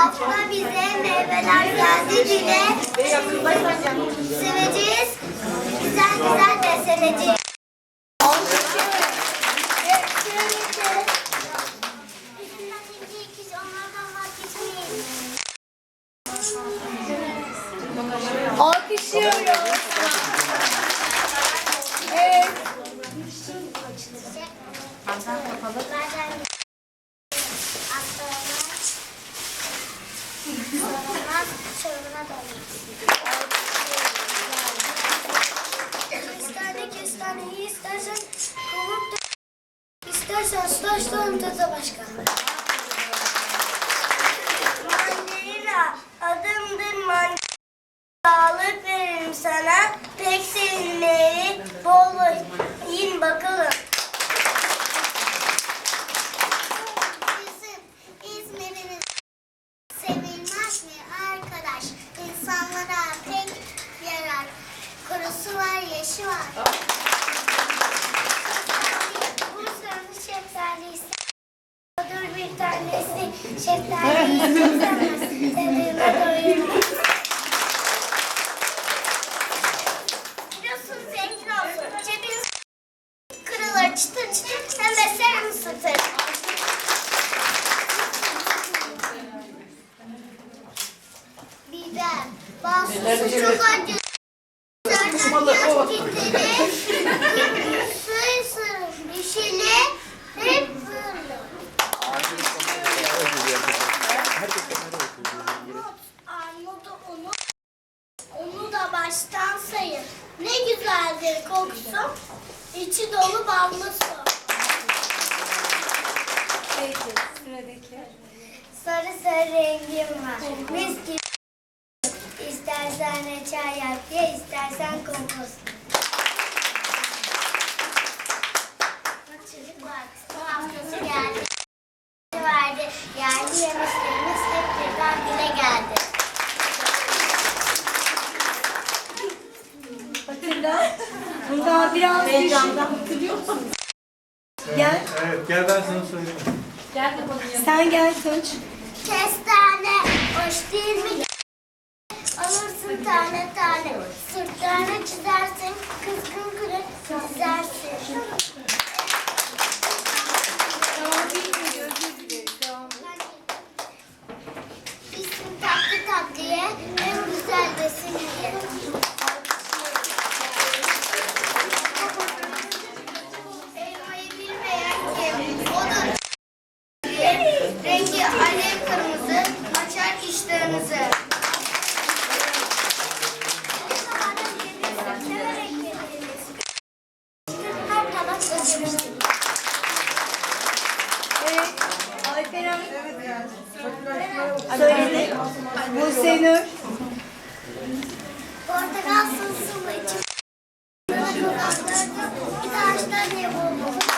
hafta bize meyveler geldi güne. Seveceğiz. Güzel güzel besleneceğiz. Alkışlıyoruz. Evet. Çorabına Kestane kestane istersen kavuk da istersen saçtan tadı başka. Mandalina adımdır mandalina. Kurusu var, yeşi var. Bursa'nın şeftalisi. Dur bir tanesi şeftaliyi sevmez. Tadına doyurmaz. Biliyorsun zengin olsun. Cebin kırılır çıtır çıtır hem de sen ısıtır. Biber, bazı çok acı. Sır sır dişili, hep fırlı. Armudu unut, onu da baştan sayın. Ne güzeldir kokusu, içi dolu ballı su. Peki. Sarı sarı rengim var, mis gibi. İstersen çay yap ye, istersen kompos. Bak çocuk var, son haftası geldi. Verdi, yerli yemişlerimiz hep birden dile geldi. Hatırla. Bunda biraz düşün. Gel. Evet gel ben sana söyleyeyim. Sen gel Tunç. Kestane hoş değil mi? Sırtlarına çizersin, kızgın kırık Söyledi. Buse Nur. Portakal sosu mu içim? Bir ağaçlar diye buldum.